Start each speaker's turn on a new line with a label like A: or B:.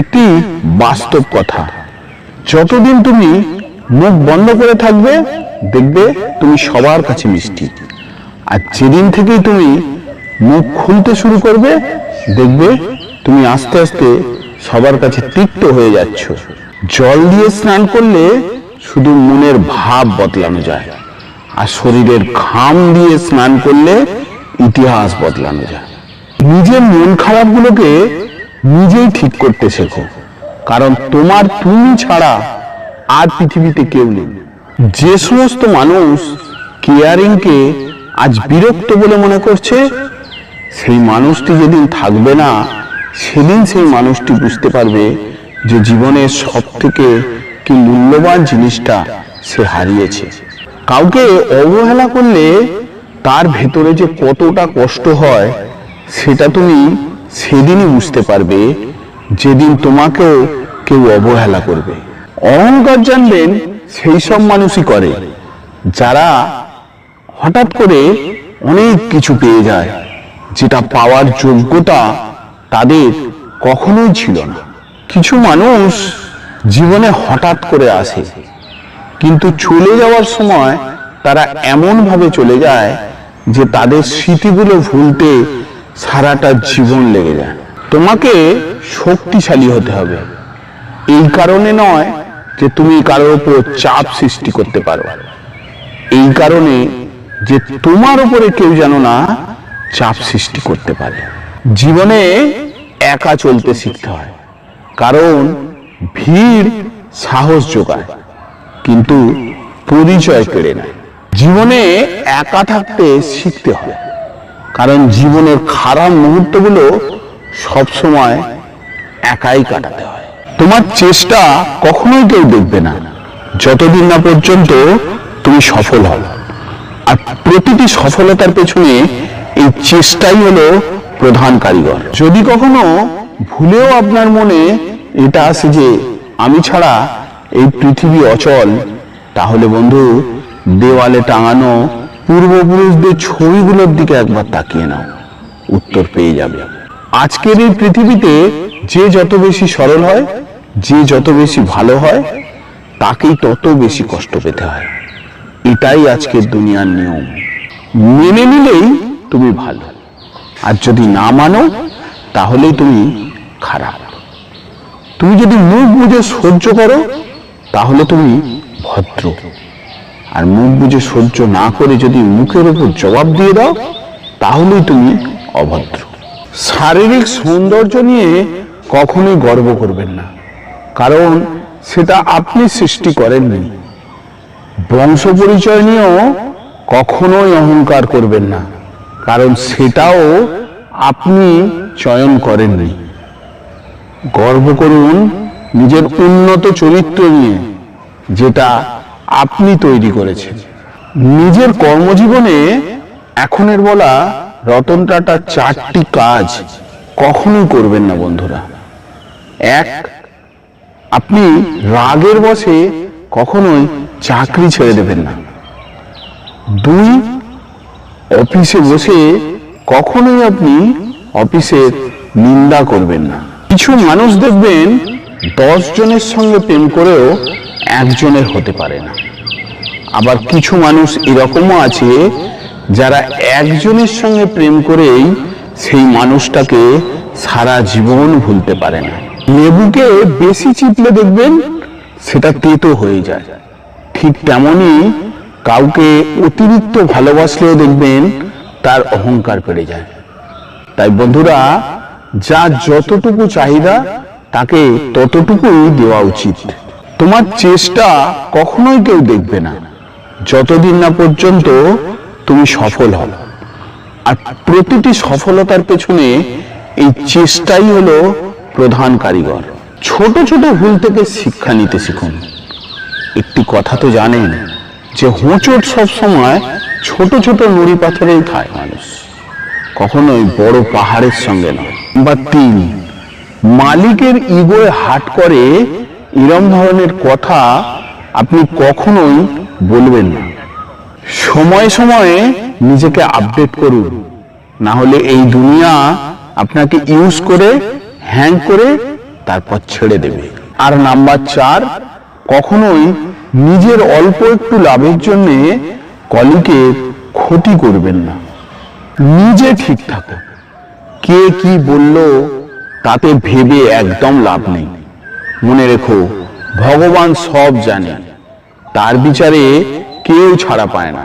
A: একটি বাস্তব কথা। যতদিন তুমি মুখ বন্ধ করে থাকবে, দেখবে তুমি সবার কাছে মিষ্টি। আর যেদিন থেকেই তুমি মুখ খুলতে শুরু করবে, দেখবে তুমি আস্তে আস্তে সবার কাছে তিক্ত হয়ে যাচ্ছ। জল দিয়ে স্নান করলে শুধু মনের ভাব বদলানো যায়, আর শরীরের ঘাম দিয়ে স্নান করলে ইতিহাস বদলানো যায়। নিজের মন খারাপগুলোকে নিজেই ঠিক করতে শেখো। কারণ তোমার তুমি ছাড়া আর পৃথিবীতে কেউ নেই। যে সমস্ত মানুষ কেয়ারিংকে আজ বিরক্ত বলে মনে করছে, সেই মানুষটি যেদিন থাকবে না, সেদিন সেই মানুষটি বুঝতে পারবে যে জীবনের সব থেকে কি মূল্যবান জিনিসটা সে হারিয়েছে। কাউকে অবহেলা করলে তার ভেতরে যে কতটা কষ্ট হয়, সেটা তুমি সেদিনই বুঝতে পারবে যেদিন তোমাকেও কেউ অবহেলা করবে। অহংকার জানবেন, সেই সব মানুষই করে, যারা হঠাৎ করে অনেক কিছু পেয়ে যায়, যেটা পাওয়ার যোগ্যতা তাদের কখনোই ছিল না। কিছু মানুষ জীবনে হঠাৎ করে আসে, কিন্তু চলে যাওয়ার সময় তারা এমন ভাবে চলে যায় যে তাদের স্মৃতিগুলো ভুলতে সারাটা জীবন লেগে যায়। তোমাকে শক্তিশালী হতে হবে। এই কারণে নয় যে তুমি কারোর উপর চাপ সৃষ্টি করতে পারো। এই কারণে যে তোমার উপরে কেউ যেন না চাপ সৃষ্টি করতে পারে। জীবনে একা চলতে শিখতে হয়। কারণ ভিড় সাহস যোগায়, কিন্তু পরিচয় কেড়ে নেয়। জীবনে একা থাকতে শিখতে হয়। কারণ জীবনের খারাপ মুহূর্তগুলো সবসময় একাই কাটাতে হয়। তোমার চেষ্টা কখনোই কেউ দেখবে না। যতদিন না পর্যন্ত তুমি সফল হও। আর প্রতিটি সফলতার পেছনে এই চেষ্টাই হলো প্রধান কারিগর। যদি কখনো ভুলেও আপনার মনে এটা আসে যে, আমি ছাড়া এই পৃথিবী অচল, তাহলে বন্ধু, দেওয়ালে টাঙানো পূর্বপুরুষদের ছবিগুলোর দিকে একবার তাকিয়ে নাও। উত্তর পেয়ে যাবে। আজকের এই পৃথিবীতে যে যত বেশি সরল হয়, যে যত বেশি ভালো হয়, তাকেই তত বেশি কষ্ট পেতে হয়। এটাই আজকের দুনিয়ার নিয়ম। মেনে নিলেই তুমি ভালো। আর যদি না মানো, তাহলেই তুমি খারাপ। তুমি যদি মুখ বুঝে সহ্য করো, তাহলে তুমি ভদ্র। আর মুখ বুঝে সহ্য না করে যদি মুখের উপর জবাব দিয়ে দাও, তাহলেই তুমি অভদ্র। শারীরিক সৌন্দর্য নিয়ে কখনোই গর্ব করবেন না, কারণ সেটা আপনি সৃষ্টি করেননি। বংশ পরিচয় নিয়েও কখনোই অহংকার করবেন না, কারণ সেটাও আপনি চয়ন করেননি। গর্ব করুন নিজের উন্নত চরিত্র নিয়ে, যেটা আপনি তৈরি করেছেন। নিজের কর্মজীবনে এখনের বলা রতন টাটার চারটি কাজ কখনোই করবেন না বন্ধুরা। এক, আপনি রাগের বসে কখনোই চাকরি ছেড়ে দেবেন না। দুই, অফিসে বসে কখনোই আপনি অফিসের নিন্দা করবেন না। কিছু মানুষ দেখবেন দশ জনের সঙ্গে প্রেম করেও একজনের হতে পারে না। আবার কিছু মানুষ এরকমও আছে যারা একজনের সঙ্গে প্রেম করেই সেই মানুষটাকে সারা জীবন ভুলতে পারে না। লেবুকে বেশি চিপলে দেখবেন সেটা তেতো হয়ে যায়। ঠিক তেমনই কাউকে অতিরিক্ত ভালোবাসলেও দেখবেন তার অহংকার বেড়ে যায়। তাই বন্ধুরা যা যতটুকু চাহিদা তাকে ততটুকুই দেওয়া উচিত। তোমার চেষ্টা কখনোই কেউ দেখবে না। যতদিন না পর্যন্ত তুমি সফল হও। আর প্রতিটি সফলতার পেছনে এই চেষ্টাই হলো প্রধান কারিগর। ছোট ছোট ভুল থেকে শিক্ষা নিতে শিখুন। একটি কথা তো জানেন যে হোঁচট সবসময় ছোট ছোট নুড়ি পাথরেই খায় মানুষ। কখনোই বড় পাহাড়ের সঙ্গে নয়। বা তিন, মালিকের ইগোয় হাট করে এরম ধরনের কথা আপনি কখনোই বলবেন না। সময়ে সময়ে নিজেকে আপডেট করুন। না হলে এই দুনিয়া আপনাকে ইউজ করে হ্যাং করে তারপর ছেড়ে দেবে। আর নাম্বার চার, কখনোই নিজের অল্প একটু লাভের জন্য কলিকে ক্ষতি করবেন না। নিজে ঠিক থাকো কে কি বলল তাতে ভেবে একদম লাভ নেই। মনে রেখো ভগবান সব জানে। তার বিচারে কেউ ছাড়া পায় না।